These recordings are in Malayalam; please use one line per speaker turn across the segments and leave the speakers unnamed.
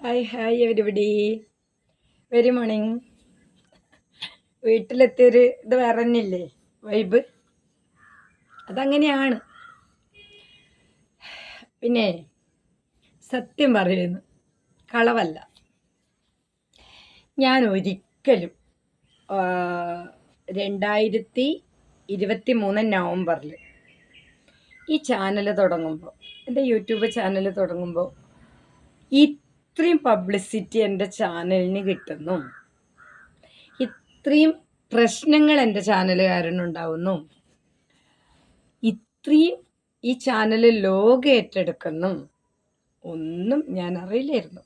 Hi hi everybody very morning വീട്ടിലെത്തിയൊരു ഇത് വേറെ തന്നെയില്ലേ വൈബ് അതങ്ങനെയാണ്. പിന്നെ സത്യം പറയുന്നു കളവല്ല. ഞാൻ ഒരിക്കലും രണ്ടായിരത്തി ഇരുപത്തി മൂന്ന് നവംബറിൽ ഈ ചാനൽ തുടങ്ങുമ്പോൾ എന്റെ യൂട്യൂബ് ചാനൽ തുടങ്ങുമ്പോൾ ഇത്രയും പബ്ലിസിറ്റി എന്റെ ചാനലിന് കിട്ടുന്നു. ഇത്രയും പ്രശ്നങ്ങൾ എന്റെ കാരണം ഉണ്ടാവുന്നു ഇത്രയും ഈ ചാനൽ ലോകം ഏറ്റെടുക്കുന്നു. ഒന്നും ഞാൻ അറിയില്ലായിരുന്നു.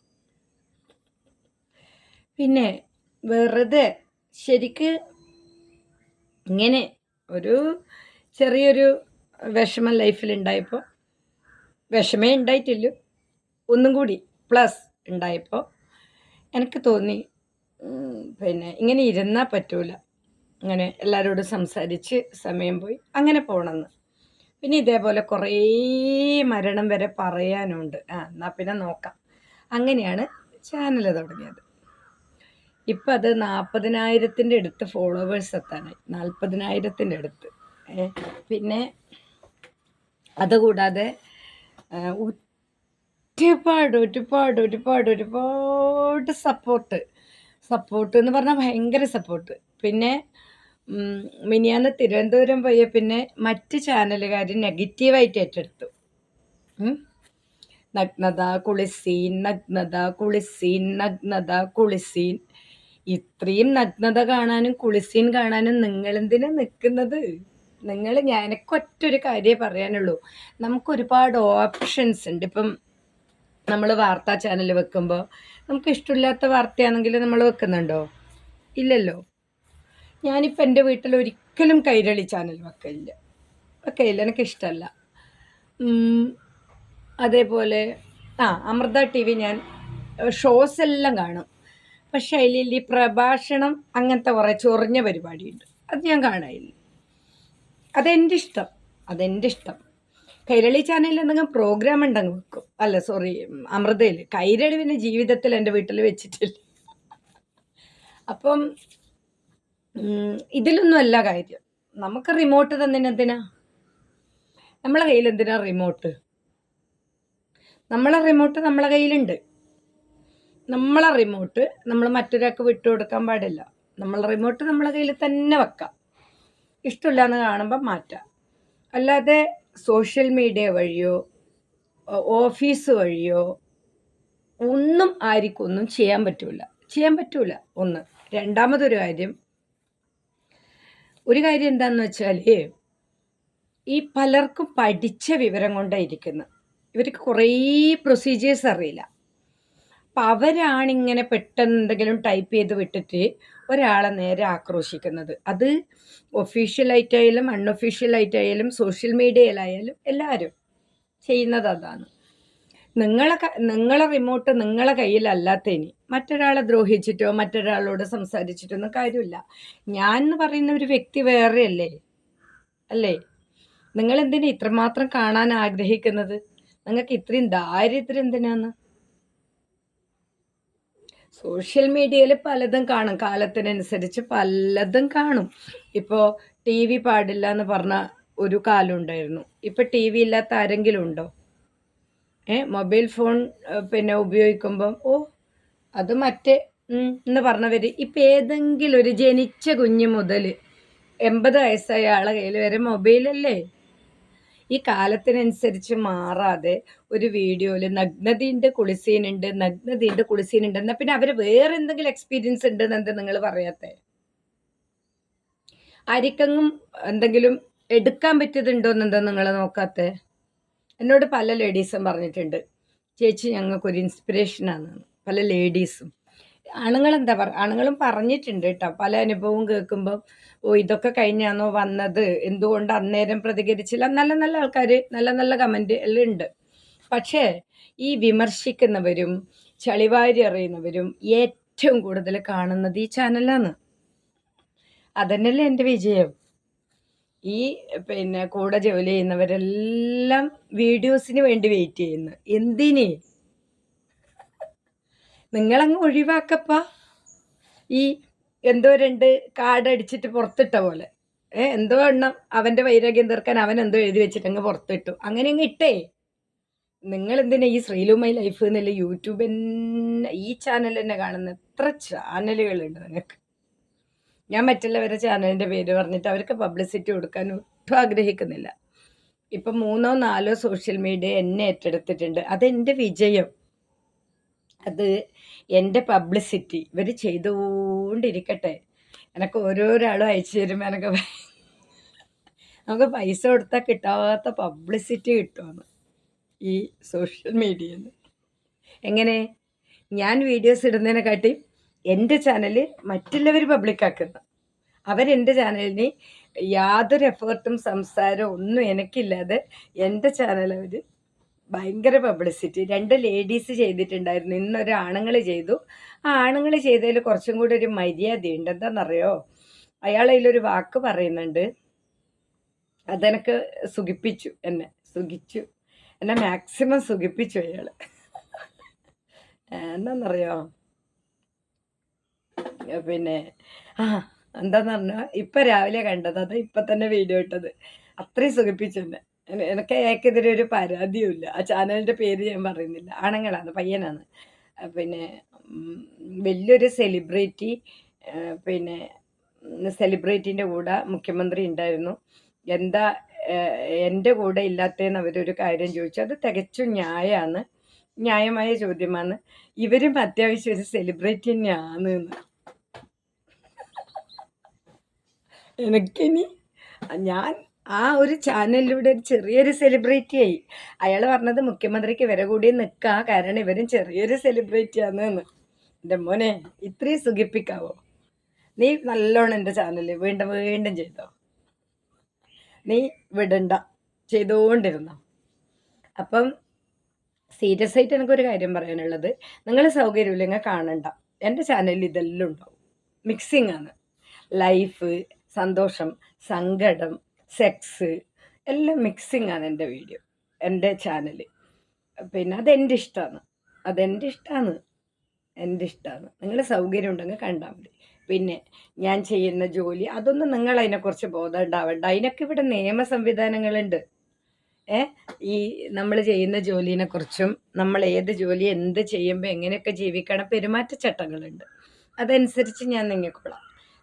പിന്നെ വെറുതെ ശരിക്ക് ഇങ്ങനെ ഒരു ചെറിയൊരു വിഷമം ലൈഫിൽ ഉണ്ടായപ്പോൾ വിഷമേ ഉണ്ടായിട്ടില്ല. ഒന്നും കൂടി. പ്ലസ് ഉണ്ടായപ്പോൾ എനിക്ക് തോന്നി പിന്നെ ഇങ്ങനെ ഇരുന്നാൽ പറ്റൂല. അങ്ങനെ എല്ലാവരോടും സംസാരിച്ച് സമയം പോയി അങ്ങനെ പോകണമെന്ന് പിന്നെ ഇതേപോലെ കുറേ മരണം വരെ പറയാനുണ്ട്. ആ എന്നാൽ പിന്നെ നോക്കാം. അങ്ങനെയാണ് ചാനൽ തുടങ്ങിയത്. ഇപ്പം അത് നാൽപ്പതിനായിരത്തിന്റെ അടുത്ത് ഫോളോവേഴ്സ് എത്താനായി. നാൽപ്പതിനായിരത്തിന്റെ അടുത്ത്. പിന്നെ അതുകൂടാതെ ഒരുപാട് ഒരുപാട് ഒരുപാട് ഒരുപാട് സപ്പോർട്ട് സപ്പോർട്ട് എന്ന് പറഞ്ഞാൽ ഭയങ്കര സപ്പോർട്ട് പിന്നെ മിനിയാന്ന് തിരുവനന്തപുരം പോയ പിന്നെ മറ്റ് ചാനലുകാർ നെഗറ്റീവായിട്ട് ഏറ്റെടുത്തു. നഗ്നത കുളിസീൻ നഗ്നത കുളിസീൻ നഗ്നത കുളിസീൻ. ഇത്രയും നഗ്നത കാണാനും കുളിസീൻ കാണാനും നിങ്ങളെന്തിനാ നിൽക്കുന്നത് നിങ്ങൾ ഞാനൊക്കെ ഒറ്റൊരു കാര്യമേ പറയാനുള്ളൂ. നമുക്കൊരുപാട് ഓപ്ഷൻസ് ഉണ്ട്. ഇപ്പം നമ്മൾ വാർത്താ ചാനൽ വെക്കുമ്പോൾ നമുക്ക് ഇഷ്ടമില്ലാത്ത വാർത്തയാണെങ്കിൽ നമ്മൾ വെക്കുന്നുണ്ടോ? ഇല്ലല്ലോ. ഞാനിപ്പോൾ എന്റെ വീട്ടിൽ ഒരിക്കലും കൈരളി ചാനൽ വെക്കില്ല വെക്കയില്ല എനിക്കിഷ്ടമല്ല അതേപോലെ ആ അമൃത ടി വി ഞാൻ ഷോസ് എല്ലാം കാണും. പക്ഷെ അതിൽ ഈ പ്രഭാഷണം അങ്ങനത്തെ കുറേ ചൊറിഞ്ഞ പരിപാടിയുണ്ട്. അത് ഞാൻ കാണാനില്ല അതെന്റെ ഇഷ്ടം. അതെന്റെ ഇഷ്ടം. കൈരളി ചാനലിൽ എന്തെങ്കിലും പ്രോഗ്രാം ഉണ്ടെങ്കിൽ വെക്കും. അല്ല സോറി അമൃതയിൽ. കൈരളി പിന്നെ ജീവിതത്തിൽ എന്റെ വീട്ടിൽ വെച്ചിട്ടില്ല. അപ്പം ഇതിലൊന്നും അല്ല കാര്യം. നമുക്ക് റിമോട്ട് തന്നിനെന്തിനാ നമ്മളെ കയ്യിൽ എന്തിനാ റിമോട്ട് നമ്മളെ റിമോട്ട് നമ്മളെ കയ്യിലുണ്ട്. നമ്മളെ റിമോട്ട് നമ്മൾ മറ്റൊരാൾക്ക് വിട്ടുകൊടുക്കാൻ പാടില്ല. നമ്മളെ റിമോട്ട് നമ്മളെ കയ്യിൽ തന്നെ വെക്കാം. ഇഷ്ടമില്ല എന്ന് കാണുമ്പോൾ മാറ്റാം. അല്ലാതെ സോഷ്യൽ മീഡിയ വഴിയോ ഓഫീസ് വഴിയോ ഒന്നും ആർക്കും ഒന്നും ചെയ്യാൻ പറ്റൂല. ചെയ്യാൻ പറ്റൂല. ഒന്ന്. രണ്ടാമതൊരു കാര്യം ഒരു കാര്യം എന്താണെന്ന് വെച്ചാൽ ഈ പലർക്കും പഠിച്ച വിവരം കൊണ്ടായിരിക്കുന്നത് ഇവർക്ക് കുറേ പ്രൊസീജിയേഴ്സ് അറിയില്ല. അപ്പം അവരാണിങ്ങനെ പെട്ടെന്ന് എന്തെങ്കിലും ടൈപ്പ് ചെയ്ത് വിട്ടിട്ട് ഒരാളെ നേരെ ആക്രോശിക്കുന്നത്. അത് ഒഫീഷ്യലായിട്ടായാലും അൺഒഫീഷ്യലായിട്ടായാലും സോഷ്യൽ മീഡിയയിലായാലും എല്ലാവരും ചെയ്യുന്നത് അതാണ്. നിങ്ങളെ നിങ്ങളെ റിമോട്ട് നിങ്ങളെ കയ്യിലല്ലാത്തതിന് മറ്റൊരാളെ ദ്രോഹിച്ചിട്ടോ മറ്റൊരാളോട് സംസാരിച്ചിട്ടോ ഒന്നും കാര്യമില്ല. ഞാൻ എന്ന് പറയുന്ന ഒരു വ്യക്തി വേറെയല്ലേ? അല്ലേ? നിങ്ങൾ എന്തിനാ ഇത്രമാത്രം കാണാൻ ആഗ്രഹിക്കുന്നത്? നിങ്ങൾക്ക് ഇത്രയും ദാരിദ്ര്യം എന്തിനാന്ന്? സോഷ്യൽ മീഡിയയിൽ പലതും കാണും. കാലത്തിനനുസരിച്ച് പലതും കാണും. ഇപ്പോൾ ടി വി പാടില്ല എന്ന് പറഞ്ഞ ഒരു കാലം ഉണ്ടായിരുന്നു. ഇപ്പം ടി വി ഇല്ലാത്ത ആരെങ്കിലും ഉണ്ടോ? ഏ മൊബൈൽ ഫോൺ പിന്നെ ഉപയോഗിക്കുമ്പം ഓ അത് മറ്റേ എന്ന് പറഞ്ഞവർ ഇപ്പം ഏതെങ്കിലും ഒരു ജനിച്ച കുഞ്ഞ് മുതൽ എൺപത് വയസ്സായ ആളെ കയ്യിൽ വരെ മൊബൈലല്ലേ? ഈ കാലത്തിനനുസരിച്ച് മാറാതെ ഒരു വീഡിയോയിൽ നഗ്നതീന്റെ കുളിസീനുണ്ട് നഗ്നതീന്റെ കുളിസീനുണ്ട് എന്നാൽ പിന്നെ അവർ വേറെ എന്തെങ്കിലും എക്സ്പീരിയൻസ് ഉണ്ട് എന്താ നിങ്ങൾ പറയാത്തേ? ആരിക്കെങ്കിലും എന്തെങ്കിലും എടുക്കാൻ പറ്റിയതുണ്ടോ എന്നെന്താ നിങ്ങൾ നോക്കാത്തേ? എന്നോട് പല ലേഡീസും പറഞ്ഞിട്ടുണ്ട് ചേച്ചി ഞങ്ങൾക്കൊരു ഇൻസ്പിറേഷനാണ് പല ലേഡീസും ആണുങ്ങളെന്താ പറ ആണുങ്ങളും പറഞ്ഞിട്ടുണ്ട് കേട്ടോ പല അനുഭവവും കേൾക്കുമ്പോൾ ഓ ഇതൊക്കെ കഴിഞ്ഞാണോ വന്നത്? എന്തുകൊണ്ട് അന്നേരം പ്രതികരിച്ചില്ല? നല്ല നല്ല ആൾക്കാർ നല്ല നല്ല കമന്റ് എല്ലാം ഉണ്ട്. പക്ഷേ ഈ വിമർശിക്കുന്നവരും ചളിവാരി അറിയുന്നവരും ഏറ്റവും കൂടുതൽ കാണുന്നത് ഈ ചാനലാണ് അതന്നെയല്ലേ എന്റെ വിജയം. ഈ പിന്നെ കൂടെ ജോലി ചെയ്യുന്നവരെല്ലാം വീഡിയോസിന് വേണ്ടി വെയിറ്റ് ചെയ്യുന്നു. എന്തിന്? നിങ്ങളങ്ങ് ഒഴിവാക്കപ്പ. ഈ എന്തോ രണ്ട് കാർഡ് അടിച്ചിട്ട് പുറത്തിട്ട പോലെ. ഏ എന്തോ എണ്ണം അവന്റെ വൈരാഗ്യം തീർക്കാൻ അവൻ എന്തോ എഴുതി വെച്ചിട്ട് അങ്ങ് പുറത്തിട്ടു. അങ്ങനെ അങ്ങ് ഇട്ടേ. നിങ്ങൾ എന്തിനാ ഈ ശ്രീലുമൈ ലൈഫ് എന്നല്ല യൂട്യൂബ് തന്നെ ഈ ചാനൽ തന്നെ കാണുന്ന എത്ര ചാനലുകളുണ്ട് നിങ്ങൾക്ക് ഞാൻ മറ്റുള്ളവരെ ചാനലിന്റെ പേര് പറഞ്ഞിട്ട് അവർക്ക് പബ്ലിസിറ്റി കൊടുക്കാൻ ഒട്ടും ആഗ്രഹിക്കുന്നില്ല. ഇപ്പം മൂന്നോ നാലോ സോഷ്യൽ മീഡിയ എന്നെ ഏറ്റെടുത്തിട്ടുണ്ട്. അതെന്റെ വിജയം. അത് എന്റെ പബ്ലിസിറ്റി ഇവർ ചെയ്തുകൊണ്ടിരിക്കട്ടെ. എനക്ക് ഓരോരാളും അയച്ചു തരുമ്പോൾ എനക്ക് നമുക്ക് പൈസ കൊടുത്താൽ കിട്ടാത്ത പബ്ലിസിറ്റി കിട്ടുമെന്ന് ഈ സോഷ്യൽ മീഡിയയിൽ നിന്ന് എങ്ങനെ? ഞാൻ വീഡിയോസ് ഇടുന്നതിനെക്കാട്ടി എന്റെ ചാനൽ മറ്റുള്ളവർ പബ്ലിക്കാക്കുന്നു അവരെന്റെ ചാനലിന് യാതൊരു എഫേർട്ടും സംസാരവും ഒന്നും എനിക്കില്ലാതെ എന്റെ ചാനൽ അവർ ഭയങ്കര പബ്ലിസിറ്റി രണ്ട് ലേഡീസ് ചെയ്തിട്ടുണ്ടായിരുന്നു. ഇന്നൊരു ആണുങ്ങൾ ചെയ്തു. ആ ആണുങ്ങൾ ചെയ്തതിൽ കുറച്ചും കൂടി ഒരു മര്യാദ മര്യാദയുണ്ട്. എന്താണെന്നറിയോ അയാൾ അതിലൊരു വാക്ക് പറയുന്നുണ്ട്. അതെനിക്ക് സുഖിപ്പിച്ചു എന്നെ. സുഖിച്ചു. എന്നെ മാക്സിമം സുഖിപ്പിച്ചു അയാൾ. എന്താണെന്നറിയോ പിന്നെ ആ എന്താന്ന് പറഞ്ഞാൽ ഇപ്പം രാവിലെ കണ്ടത്. അത് ഇപ്പം തന്നെ വീഡിയോ ഇട്ടത്. അത്രയും സുഖിപ്പിച്ചു എന്നെ. എന- എനിക്ക് അയാൾക്കെതിരെ ഒരു പരാതിയുമില്ല. ആ ചാനലിന്റെ പേര് ഞാൻ പറയുന്നില്ല. ആണുങ്ങളാണ് പയ്യനാണ്. പിന്നെ വലിയൊരു സെലിബ്രിറ്റി പിന്നെ സെലിബ്രിറ്റീന്റെ കൂടെ മുഖ്യമന്ത്രി ഉണ്ടായിരുന്നു. എന്താ എന്റെ കൂടെ ഇല്ലാത്തതെന്ന് അവരൊരു കാര്യം ചോദിച്ചു. അത് തികച്ചും ന്യായമാണ്. ന്യായമായ ചോദ്യമാണ്. ഇവരും അത്യാവശ്യം ഒരു സെലിബ്രിറ്റി തന്നെയാണ് എനിക്കിനി ഞാൻ ആ ഒരു ചാനലിലൂടെ ഒരു ചെറിയൊരു സെലിബ്രിറ്റി ആയി. അയാൾ പറഞ്ഞത് മുഖ്യമന്ത്രിക്ക് വില കൂടി നിൽക്കുക കാരണം ഇവരും ചെറിയൊരു സെലിബ്രിറ്റി ആണെന്ന്. എന്റെ മോനെ ഇത്രയും സുഖിപ്പിക്കാവോ? നീ നല്ലോണം എന്റെ ചാനൽ വീണ്ടും വീണ്ടും ചെയ്തോ? നീ വിടണ്ട. ചെയ്തുകൊണ്ടിരുന്നോ അപ്പം സീരിയസ് ആയിട്ട് എനിക്കൊരു കാര്യം പറയാനുള്ളത്. നിങ്ങൾ സൗകര്യമില്ലെങ്കിൽ കാണണ്ട. എന്റെ ചാനലിൽ ഇതെല്ലാം ഉണ്ടാവും. മിക്സിംഗ് ആണ്. ലൈഫ് സന്തോഷം സങ്കടം സെക്സ് എല്ലാം മിക്സിംഗ് ആണ് എന്റെ വീഡിയോ എന്റെ ചാനൽ പിന്നെ അതെന്റെ ഇഷ്ടമാണ് അതെന്റെ ഇഷ്ടമാണ് എന്റെ ഇഷ്ടമാണ് നിങ്ങൾ സൗകര്യം ഉണ്ടെങ്കിൽ കണ്ടാൽ മതി. പിന്നെ ഞാൻ ചെയ്യുന്ന ജോലി അതൊന്നും നിങ്ങൾ അതിനെക്കുറിച്ച് ബോധം ഉണ്ടാവണ്ട അതിനൊക്കെ ഇവിടെ നിയമ സംവിധാനങ്ങളുണ്ട്. ഏ? ഈ നമ്മൾ ചെയ്യുന്ന ജോലിനെ കുറിച്ചും നമ്മൾ ഏത് ജോലി എന്ത് ചെയ്യുമ്പോൾ എങ്ങനെയൊക്കെ ജീവിക്കണം പെരുമാറ്റച്ചട്ടങ്ങളുണ്ട്. അതനുസരിച്ച് ഞാൻ നിങ്ങൾക്കുള്ള.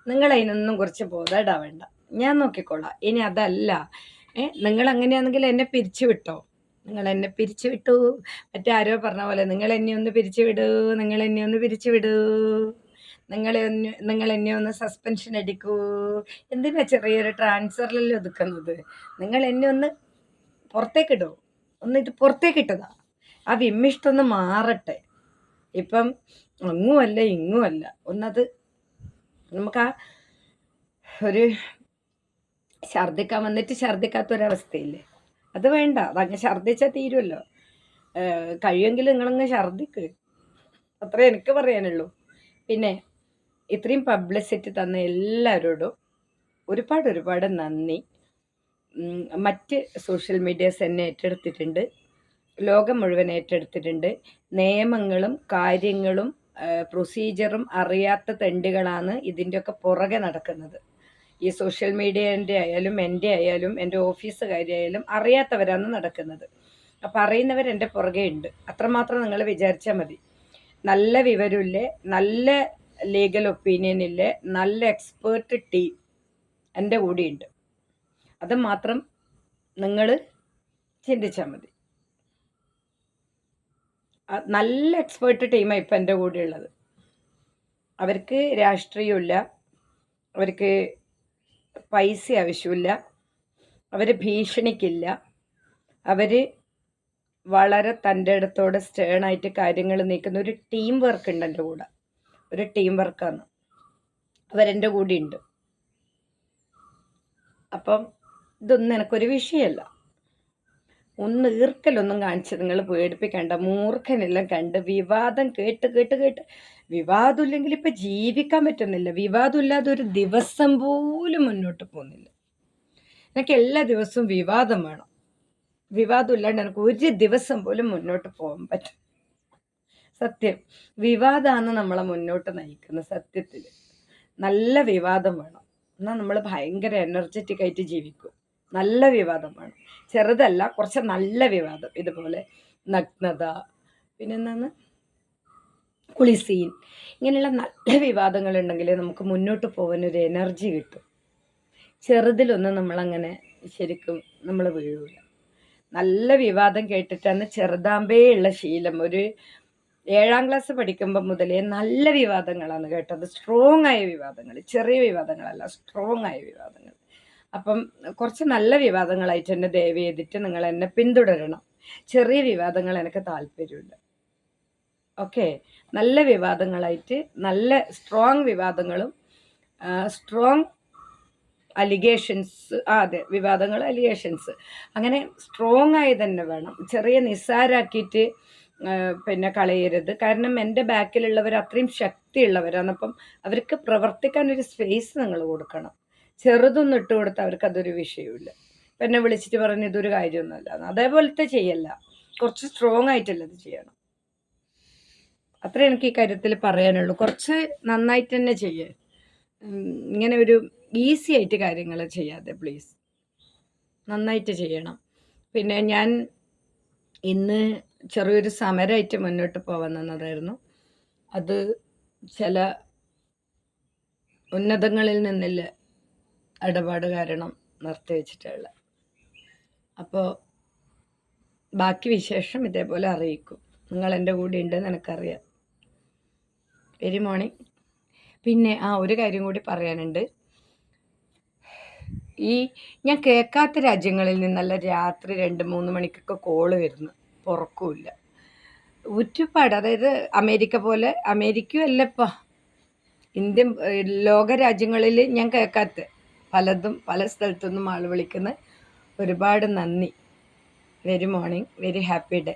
നിങ്ങൾ അതിനൊന്നും കുറിച്ച് ബോധമിടാവേണ്ട ഞാൻ നോക്കിക്കോളാം. ഇനി അതല്ല. നിങ്ങൾ അങ്ങനെയാണെങ്കിൽ എന്നെ പിരിച്ചു വിട്ടോ. നിങ്ങൾ എന്നെ പിരിച്ചു വിട്ടു. മറ്റാരോ പറഞ്ഞ പോലെ നിങ്ങൾ എന്നെ ഒന്ന് പിരിച്ചു വിടൂ നിങ്ങൾ എന്നെ ഒന്ന് പിരിച്ചു വിടൂ. നിങ്ങളെ ഒന്ന് നിങ്ങൾ എന്നെ ഒന്ന് സസ്പെൻഷൻ അടിക്കൂ. എന്തിനാ ചെറിയൊരു ട്രാൻസ്ഫറിലല്ലേ ഒതുക്കുന്നത്? നിങ്ങൾ എന്നെ ഒന്ന് പുറത്തേക്കിടൂ ഒന്ന് ഇത് പുറത്തേക്കിട്ടതാ ആ വിമ്മിഷ്ടൊന്ന് മാറട്ടെ. ഇപ്പം അങ്ങുമല്ല ഇങ്ങുമല്ല ഒന്നത് നമുക്ക് ആ ഒരു ഛർദ്ദിക്കാൻ വന്നിട്ട് ഛർദ്ദിക്കാത്തൊരവസ്ഥയില്ലേ? അത് വേണ്ട. അതങ്ങ് ഛർദ്ദിച്ചാൽ തീരുമല്ലോ കഴിയുമെങ്കിൽ നിങ്ങളങ്ങ് ഛർദ്ദിക്ക്. അത്രേ എനിക്ക് പറയാനുള്ളൂ. പിന്നെ ഇത്രയും പബ്ലിസിറ്റി തന്ന എല്ലാവരോടും ഒരുപാട് ഒരുപാട് നന്ദി. മറ്റ് സോഷ്യൽ മീഡിയാസ് എന്നെ ഏറ്റെടുത്തിട്ടുണ്ട്. ലോകം മുഴുവൻ ഏറ്റെടുത്തിട്ടുണ്ട്. നിയമങ്ങളും കാര്യങ്ങളും പ്രൊസീജിയറും അറിയാത്ത തെണ്ടുകളാണ് ഇതിന്റെയൊക്കെ പുറകെ നടക്കുന്നത്. ഈ സോഷ്യൽ മീഡിയേന്റെ ആയാലും എന്റെ ആയാലും എന്റെ ഓഫീസ് കാര്യമായാലും അറിയാത്തവരാണ് നടക്കുന്നത്. അപ്പം അറിയുന്നവർ എന്റെ പുറകെ ഉണ്ട്. അത്രമാത്രം നിങ്ങൾ വിചാരിച്ചാൽ മതി. നല്ല വിവരമില്ലേ നല്ല ലീഗൽ ഒപ്പീനിയനില്ലേ നല്ല എക്സ്പേർട്ട് ടീം എന്റെ കൂടെയുണ്ട് അത് മാത്രം നിങ്ങൾ ചിന്തിച്ചാൽ മതി. നല്ല എക്സ്പേർട്ട് ടീമാണ് ഇപ്പം എന്റെ കൂടെ ഉള്ളത്. അവർക്ക് രാഷ്ട്രീയമില്ല അവർക്ക് പൈസ ആവശ്യമില്ല അവർ ഭീഷണിക്കില്ല. അവർ വളരെ തന്റെ ഇടത്തോടെ സ്റ്റേണായിട്ട് കാര്യങ്ങൾ നീക്കുന്ന ഒരു ടീം വർക്ക് ഉണ്ട് എന്റെ കൂടെ. ഒരു ടീം വർക്കാണ് അവരെന്റെ കൂടെ ഉണ്ട് അപ്പം ഇതൊന്നും എനിക്കൊരു വിഷയമല്ല. ഒന്ന് ഈർക്കലൊന്നും കാണിച്ച് നിങ്ങൾ പേടിപ്പിക്കണ്ട മൂർഖനെല്ലാം കണ്ട് വിവാദം കേട്ട് കേട്ട് കേട്ട് വിവാദമില്ലെങ്കിൽ ഇപ്പം ജീവിക്കാൻ പറ്റുന്നില്ല. വിവാദമില്ലാതെ ഒരു ദിവസം പോലും മുന്നോട്ട് പോകുന്നില്ല. എനിക്ക് എല്ലാ ദിവസവും വിവാദം വേണം. വിവാദം ഇല്ലാണ്ട് എനിക്ക് ഒരു ദിവസം പോലും മുന്നോട്ട് പോകാൻ പറ്റും. സത്യം. വിവാദമാണ് നമ്മളെ മുന്നോട്ട് നയിക്കുന്നത് സത്യത്തിൽ നല്ല വിവാദം വേണം. എന്നാൽ നമ്മൾ ഭയങ്കര എനർജറ്റിക് ആയിട്ട് ജീവിക്കും. നല്ല വിവാദം വേണം ചെറുതല്ല കുറച്ച് നല്ല വിവാദം. ഇതുപോലെ നഗ്നത പിന്നെന്താണ്? കുളിസീൻ. ഇങ്ങനെയുള്ള നല്ല വിവാദങ്ങളുണ്ടെങ്കിൽ നമുക്ക് മുന്നോട്ട് പോകാൻ ഒരു എനർജി കിട്ടും. ചെറുതിലൊന്നും നമ്മളങ്ങനെ ശരിക്കും നമ്മൾ വീഴൂല. നല്ല വിവാദം കേട്ടിട്ടാണ് ചെറുതാമ്പേ ഉള്ള ശീലം. ഒരു ഏഴാം ക്ലാസ് പഠിക്കുമ്പോൾ മുതലേ നല്ല വിവാദങ്ങളാണ് കേട്ടത്. സ്ട്രോങ് ആയ വിവാദങ്ങൾ ചെറിയ വിവാദങ്ങളല്ല സ്ട്രോങ് ആയ വിവാദങ്ങൾ. അപ്പം കുറച്ച് നല്ല വിവാദങ്ങളായിട്ട് എന്നെ ദയവ് ചെയ്തിട്ട് നിങ്ങൾ എന്നെ പിന്തുടരണം. ചെറിയ വിവാദങ്ങൾ എനിക്ക് താല്പര്യമുണ്ട്. ഓക്കെ? നല്ല വിവാദങ്ങളായിട്ട് നല്ല സ്ട്രോങ് വിവാദങ്ങളും സ്ട്രോങ് അലിഗേഷൻസ് ആ അതെ വിവാദങ്ങൾ അലിഗേഷൻസ് അങ്ങനെ സ്ട്രോങ് ആയി തന്നെ വേണം. ചെറിയ നിസ്സാരാക്കിയിട്ട് പിന്നെ കളയരുത്. കാരണം എന്റെ ബാക്കിലുള്ളവർ അത്രയും ശക്തിയുള്ളവരാണ്. അപ്പം അവർക്ക് പ്രവർത്തിക്കാൻ ഒരു സ്പേസ് നിങ്ങൾ കൊടുക്കണം. ചെറുതൊന്നും ഇട്ട് കൊടുത്താൽ അവർക്ക് അതൊരു വിഷയമില്ല എന്നെ വിളിച്ചിട്ട് പറഞ്ഞ് ഇതൊരു കാര്യമൊന്നുമല്ല. അതേപോലത്തെ ചെയ്യല്ല. കുറച്ച് സ്ട്രോങ് ആയിട്ടുള്ളത് ചെയ്യണം. അത്ര എനിക്ക് ഈ കാര്യത്തിൽ പറയാനുള്ളൂ. കുറച്ച് നന്നായിട്ട് തന്നെ ചെയ്യേ. ഇങ്ങനെ ഒരു ഈസി ആയിട്ട് കാര്യങ്ങൾ ചെയ്യാതെ പ്ലീസ് നന്നായിട്ട് ചെയ്യണം. പിന്നെ ഞാൻ ഇന്ന് ചെറിയൊരു സമരമായിട്ട് മുന്നോട്ട് പോകാൻ നിന്നതായിരുന്നു. അത് ചില ഉന്നതങ്ങളിൽ നിന്നില്ല ഇടപാട് കാരണം നിർത്തിവെച്ചിട്ടുള്ള അപ്പോൾ ബാക്കി വിശേഷം ഇതേപോലെ അറിയിക്കും. നിങ്ങൾ എന്റെ കൂടെ ഉണ്ടെന്ന് എനിക്കറിയാം വെരി മോർണിംഗ് പിന്നെ ആ ഒരു കാര്യം കൂടി പറയാനുണ്ട്. ഈ ഞാൻ കേൾക്കാത്ത രാജ്യങ്ങളിൽ നിന്നല്ല രാത്രി രണ്ട് മൂന്ന് മണിക്കൊക്കെ കോൾ വരുന്നു പുറക്കുമില്ല ഒരുപാട് അതായത് അമേരിക്ക പോലെ അമേരിക്കയും അല്ലപ്പാ ഇന്ത്യൻ ലോക രാജ്യങ്ങളിൽ ഞാൻ കേൾക്കാത്ത. പലതും പല സ്ഥലത്തു നിന്നും ആൾ വിളിക്കുന്നത് ഒരുപാട് നന്ദി. Very morning very happy day.